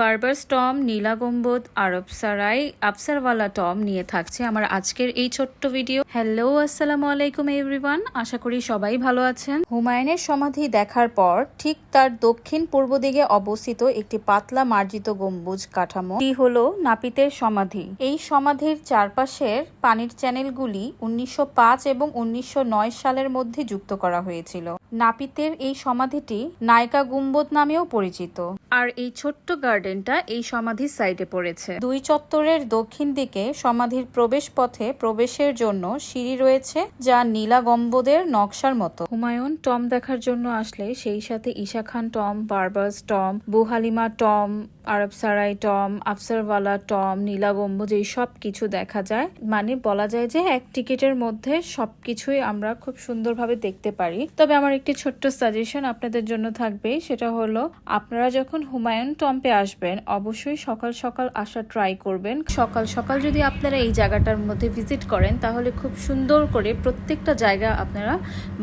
বারবার টম, নীলা গম্বুজ আরব সারাই, আফসারওয়ালা টম নিয়ে থাকছে আমার আজকের এই ছোট্ট ভিডিও। হ্যালো আসসালামু আলাইকুম এভরিওয়ান আশা করি সবাই ভালো আছেন। হুমায়ুনের সমাধি দেখার পর ঠিক তার দক্ষিণ পূর্ব দিকে অবস্থিত একটি পাতলা মার্জিত গম্বুজ কাঠামো। এটি হলো নাপিতের সমাধি। এই সমাধির চারপাশের পানির চ্যানেলগুলি উনিশশো পাঁচ এবং উনিশশো নয় সালের মধ্যে যুক্ত করা হয়েছিল। নাপিতের এই সমাধিটি নায়কা গুম্বদ নামেও পরিচিত। আর এই ছোট্ট গার্ডেনটা এই সমাধির সাইডে পড়েছে। দুই চত্বরের দক্ষিণ দিকে সমাধির প্রবেশ পথে প্রবেশের জন্য সিঁড়ি রয়েছে যা নীলা গম্বদের নকশার মতো। হুমায়ুন টম দেখার জন্য আসলে সেই সাথে ঈশা খান টম বারবাস টম বুহালিমা টম আরব সারাই, টম, আফসারওয়ালা, টম, নীলা গম্বুজ, এই সব কিছু দেখা যায়। মানে বলা যায় যে এক টিকিটের মধ্যে সব কিছুই আমরা খুব সুন্দরভাবে দেখতে পারি। তবে আমার একটি ছোট্ট সাজেশন আপনাদের জন্য থাকবে, সেটা হলো আপনারা যখন হুমায়ুন টম্পে আসবেন, অবশ্যই সকাল সকাল আসা ট্রাই করবেন। সকাল সকাল যদি আপনারা এই জায়গাটার মধ্যে ভিজিট করেন, তাহলে খুব সুন্দর করে প্রত্যেকটা জায়গা আপনারা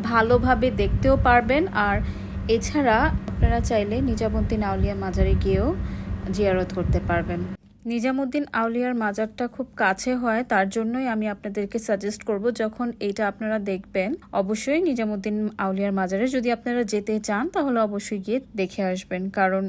ভালোভাবে দেখতেও পারবেন। আর এছাড়া আপনারা চাইলে নিজামুদ্দিন আউলিয়া মাজারে গিয়েও জিয়ারত করতে পারবেন। নিজামুদ্দিন আউলিয়ার মাজারটা খুব কাছে হয়, তার জন্যই আমি আপনাদেরকে সাজেস্ট করব যখন এইটা আপনারা দেখবেন। অবশ্যই নিজামুদ্দিন আউলিয়ার মাজারে যদি আপনারা যেতে চান, তাহলে অবশ্যই গিয়ে দেখে আসবেন। কারণ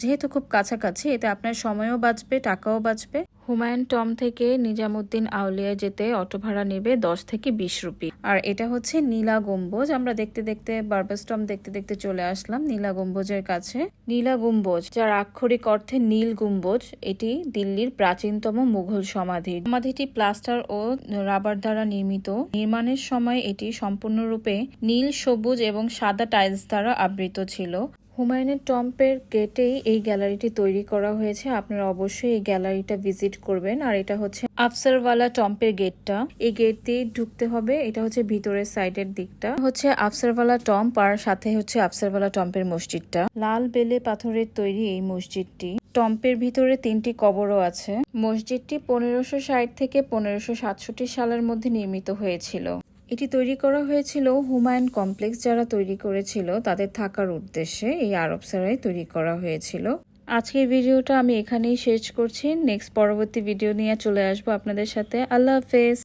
যেহেতু খুব কাছাকাছি, এতে আপনার সময়ও বাঁচবে, টাকাও বাঁচবে। হুমায়ুন টম থেকে নিজামুদ্দিন আউলিয়া যেতে অটো ভাড়া নেবে দশ থেকে বিশ রুপি। আর এটা হচ্ছে নীলা গম্বুজ। আমরা দেখতে দেখতে বারবাস টম দেখতে দেখতে চলে আসলাম নীলা গম্বুজের কাছে। নীলা গম্বুজ, যার আক্ষরিক অর্থে নীল গম্বুজ, এটি দিল্লির প্রাচীনতম মুঘল সমাধি। সমাধিটি প্লাস্টার ও রাবার দ্বারা নির্মিত। নির্মাণের সময় এটি সম্পূর্ণরূপে নীল, সবুজ এবং সাদা টাইলস দ্বারা আবৃত ছিল। হুমায়ুনের টম্পের গেটেই এই গ্যালারিটি তৈরি করা হয়েছে। আপনারা অবশ্যই এই গ্যালারিটা ভিজিট করবেন। আর এটা হচ্ছে আফসারওয়ালা টম্পের গেটটা। এই গেট দিয়ে ঢুকতে হবে। এটা হচ্ছে ভিতরের সাইডের দিকটা। হচ্ছে আফসারওয়ালা টম্প আর সাথে হচ্ছে আফসারওয়ালা টম্পের মসজিদটা। লাল বেলে পাথরের তৈরি এই মসজিদটি। টম্পের ভিতরে তিনটি কবরও আছে। মসজিদটি পনেরোশো ষাট থেকে পনেরোশো সাতষট্টি সালের মধ্যে নির্মিত হয়েছিল। এটি তৈরি করা হয়েছিল হুমায়ুন কমপ্লেক্স যারা তৈরি করেছিল তাদের থাকার উদ্দেশ্যে এই আরব সারাই তৈরি করা হয়েছিল। আজকের ভিডিওটা আমি এখানেই শেষ করছি। নেক্সট পরবর্তী ভিডিও নিয়ে চলে আসব আপনাদের সাথে। আল্লাহ হাফেজ।